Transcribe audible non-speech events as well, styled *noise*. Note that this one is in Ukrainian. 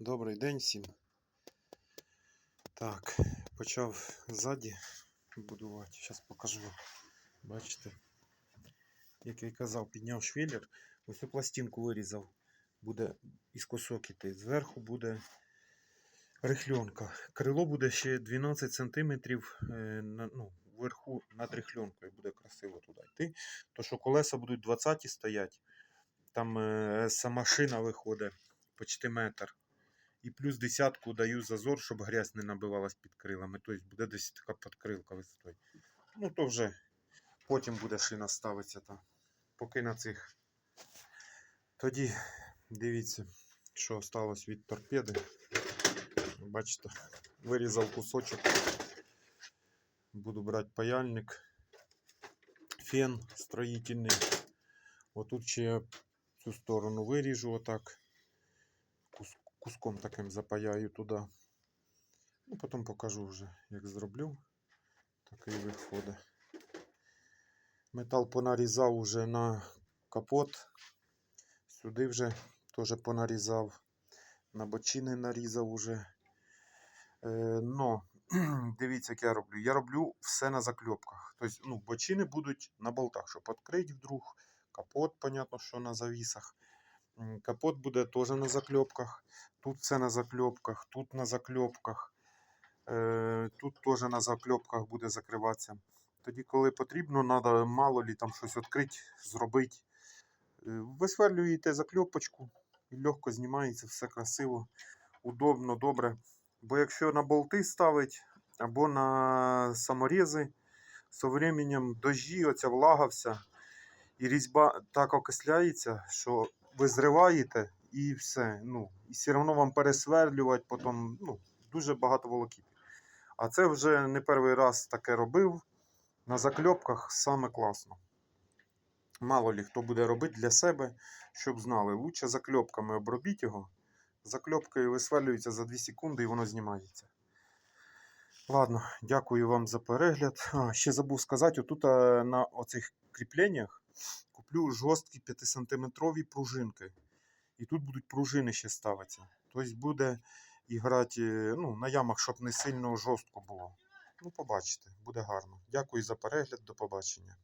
Добрий день всім. Так, почав ззаді будувати. Зараз покажу. Бачите, як я казав, підняв швеллер. Ось цю пластинку вирізав. Буде із косок іти. Зверху буде рихльонка. Крило буде ще 12 см ну, вверху над рихльонкою. Буде красиво туди йти. То що колеса будуть 20 стоять. Там е, сама шина виходить почти метр. І плюс десятку даю зазор, щоб грязь не набивалась під крилами. Тобто буде десь така подкрилка висотою. Ну то вже потім буде шина ставитися. Та. Поки на цих. Тоді дивіться, що осталось від торпеди. Бачите, вирізав кусочок. Буду брати паяльник. Фен строїтельний. Отут ще я цю сторону виріжу отак. Кус- Куском таким запаяю туди. Ну, потім покажу вже, як зроблю. Такий виходить. Метал понарізав уже на капот. Сюди вже теж понарізав. На бочини нарізав уже. Е, но, *clears throat* дивіться, як я роблю. Я роблю все на закльопках. Тобто, ну, бочини будуть на болтах, щоб відкрити вдруг. Капот, понятно, що на завісах. Капот буде теж на закльопках. Тут все на закльопках, тут на закльопках. Е, тут теж на закльопках буде закриватися. Тоді, коли потрібно, треба мало лі там щось відкрити, зробити. Е, Висверлюєте закльопочку і легко знімається, все красиво, удобно, добре. Бо якщо на болти ставить або на саморези, з временем дожі, оця влага вся, і різьба так окисляється, що ви зриваєте і все. Ну, і все одно вам пересверлювати потім ну, дуже багато волокіт. А це вже не перший раз таке робив. На закльопках саме класно. Мало лі хто буде робити для себе, щоб знали. Лучше закльопками обробіть його. Закльопкою висверлюється за 2 секунди і воно знімається. Ладно, дякую вам за перегляд. А, ще забув сказати, отут на оцих кріпленнях куплю жорсткі 5-сантиметрові пружинки. І тут будуть пружини ще ставитися. Тобто буде іграти ну, на ямах, щоб не сильно жорстко було. Ну, побачите, буде гарно. Дякую за перегляд, до побачення.